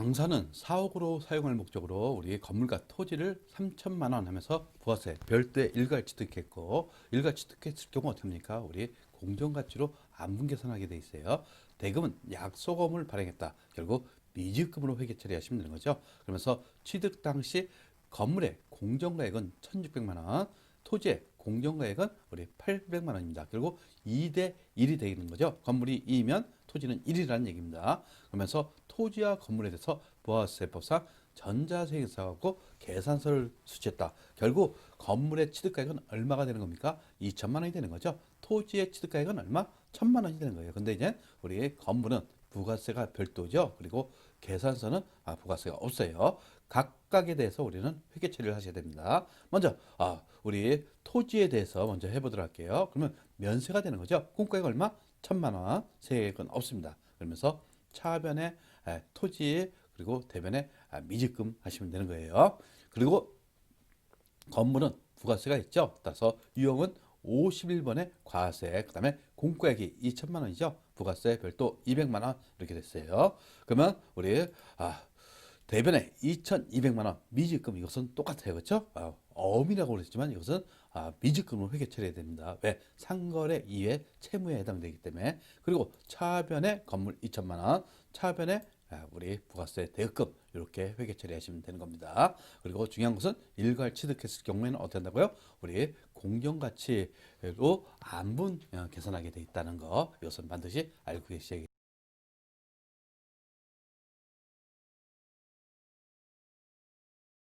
강사는 사옥으로 사용할 목적으로 우리 건물과 토지를 3천만 원 하면서 부가세 별도의 일괄 취득했고 일괄 취득했을 경우 어떻게 합니까? 우리 공정가치로 안분 계산하게 돼 있어요. 대금은 약소금을 발행했다. 결국 미지급으로 회계 처리하시면 되는 거죠. 그러면서 취득 당시 건물의 공정가액은 1,600만 원, 토지의 공정가액은 우리 800만 원입니다. 결국 2대 1이 되는 거죠. 건물이 2면 토지는 1이라는 얘기입니다. 그러면서 토지와 건물에 대해서 부가세법상 전자세액사하고 계산서를 수취했다. 결국 건물의 취득가액은 얼마가 되는 겁니까? 2천만 원이 되는 거죠. 토지의 취득가액은 얼마? 천만 원이 되는 거예요. 근데 이제 우리 건물은 부가세가 별도죠. 그리고 계산서는 아, 부가세가 없어요. 각각에 대해서 우리는 회계 처리를 하셔야 됩니다. 먼저 아, 우리 토지에 대해서 먼저 해보도록 할게요. 그러면 면세가 되는 거죠. 공가액 얼마? 천만 원. 세액은 없습니다. 그러면서 차변에 아, 토지 그리고 대변에 아, 미지금 하시면 되는 거예요. 그리고 건물은 부가세가 있죠. 따라서 유형은 51번의 과세, 그 다음에 공과액이 2천만 원이죠. 부가세 별도 200만 원 이렇게 됐어요. 그러면 우리 아, 대변에 2,200만 원 미지금 이것은 똑같아요. 그렇죠? 아, 어음이라고 그랬지만 이것은 아, 미지금으로 회계 처리해야 됩니다. 왜? 상거래 이외 채무에 해당되기 때문에 그리고 차변에 건물 2천만 원, 차변에 아, 우리 부가세 대금 이렇게 회계 처리하시면 되는 겁니다. 그리고 중요한 것은 일괄 취득했을 경우에는 어떻게 한다고요? 우리 공정가치로 안분 어, 계산하게 돼 있다는 거 이것은 반드시 알고 계셔야